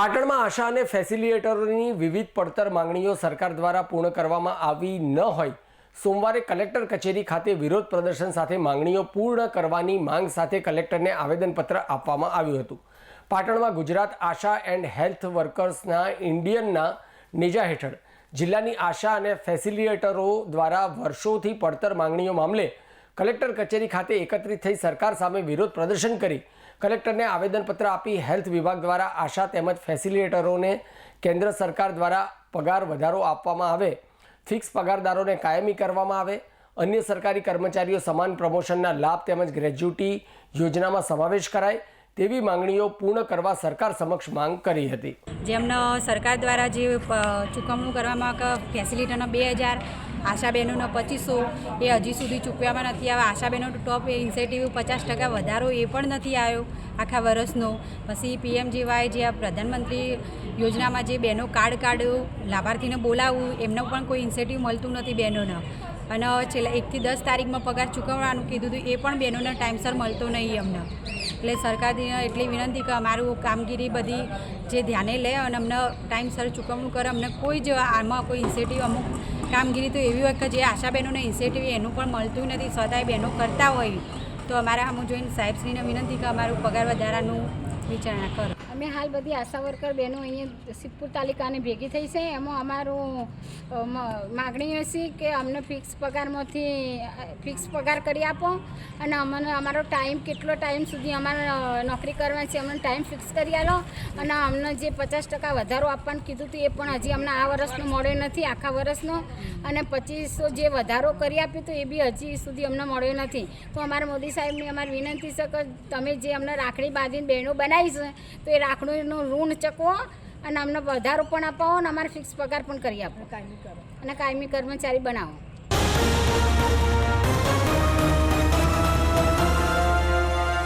પાટણમાં આશા અને ફેસિલિટેટરોની વિવિધ પડતર માંગણીઓ સરકાર દ્વારા પૂર્ણ કરવામાં આવી ન હોય. સોમવારે કલેક્ટર કચેરી ખાતે વિરોધ પ્રદર્શન સાથે માંગણીઓ પૂર્ણ કરવાની માંગ સાથે કલેક્ટરને આવેદનપત્ર આપવામાં આવ્યું હતું. પાટણમાં ગુજરાત આશા એન્ડ હેલ્થ વર્કર્સના ઇન્ડિયનના નેજા હેઠળ જિલ્લાની આશા અને ફેસિલિટેટરો દ્વારા વર્ષોથી પડતર માંગણીઓ મામલે કલેક્ટર કચેરી ખાતે એકત્રિત થઈ સરકાર સામે વિરોધ પ્રદર્શન કરી. કલેક્ટરને આવેદનપત્ર આપી હેલ્થ વિભાગ દ્વારા આશા તેમજ ફેસિલિટેટરોને કેન્દ્ર સરકાર દ્વારા પગાર વધારો આપવામાં આવે. ફિક્સ પગારદારોને કાયમી કરવામાં આવે. અન્ય સરકારી કર્મચારીઓ સમાન પ્રમોશનના લાભ તેમજ ગ્રેજ્યુટી યોજનામાં સમાવેશ કરાય. તેવી માંગણીઓ પૂર્ણ કરવા સરકાર સમક્ષ માંગ કરી હતી. જેમનો સરકાર દ્વારા જે ચૂકવણું કરવામાં ફેસિલિટીનો બે હજાર આશાબહેનોનો પચીસો, એ હજી સુધી ચૂકવામાં નથી આવ્યા. આશાબહેનો ટોપ ઇન્સેન્ટિવ પચાસ ટકા વધારો એ પણ નથી આવ્યો આખા વર્ષનો. પછી પીએમજીવાય જે આ પ્રધાનમંત્રી યોજનામાં જે બહેનો કાર્ડ કાઢ્યું, લાભાર્થીને બોલાવવું, એમનો પણ કોઈ ઇન્સેન્ટિવ મળતું નથી બહેનોને અને છેલ્લા એકથી દસ તારીખમાં પગાર ચૂકવવાનું કીધું હતું, એ પણ બહેનોને ટાઈમસર મળતો નહીં અમને એટલે સરકારને એટલી વિનંતી કે અમારું કામગીરી બધી જે ધ્યાને લે અને અમને ટાઈમસર ચૂકવણું કરે. અમને કોઈ જ આમાં કોઈ ઇન્સેન્ટિવ અમુક કામગીરી તો એવી હોય કે જે આશા બહેનોને ઇન્સેન્ટિવ એનું પણ મળતું નથી, છતાંય બહેનો કરતા હોય. તો અમારા આમ જોઈને સાહેબશ્રીને વિનંતી કે અમારું પગાર વધારાનું વિચારણા કરો. અમે હાલ બધી આશા વર્કર બહેનો અહીંયા સિદ્ધપુર તાલુકાની ભેગી થઈ છે. એમાં અમારું માગણી હશે કે અમને ફિક્સ પગારમાંથી ફિક્સ પગાર કરી આપો અને અમને, અમારો ટાઈમ, કેટલો ટાઈમ સુધી અમારે નોકરી કરવાની છે અમને ટાઈમ ફિક્સ કરી આલો અને અમને જે પચાસ ટકા વધારો આપવાનું કીધું હતું એ પણ હજી અમને આ વર્ષનો મળ્યો નથી, આખા વર્ષનો. અને પચીસો જે વધારો કરી આપ્યું હતું એ બી હજી સુધી અમને મળ્યો નથી. તો અમારા મોદી સાહેબની અમારી વિનંતી છે કે તમે જે અમને રાખડી બાંધીને બહેનો બનાવી જાય છે તો એ રાખડીનો ઋણ ચકવો અને અમને વધારો પણ અપાવો અને અમારે ફિક્સ પગાર પણ કરી આપો. અને કાયમી કર્મચારી બનાવો.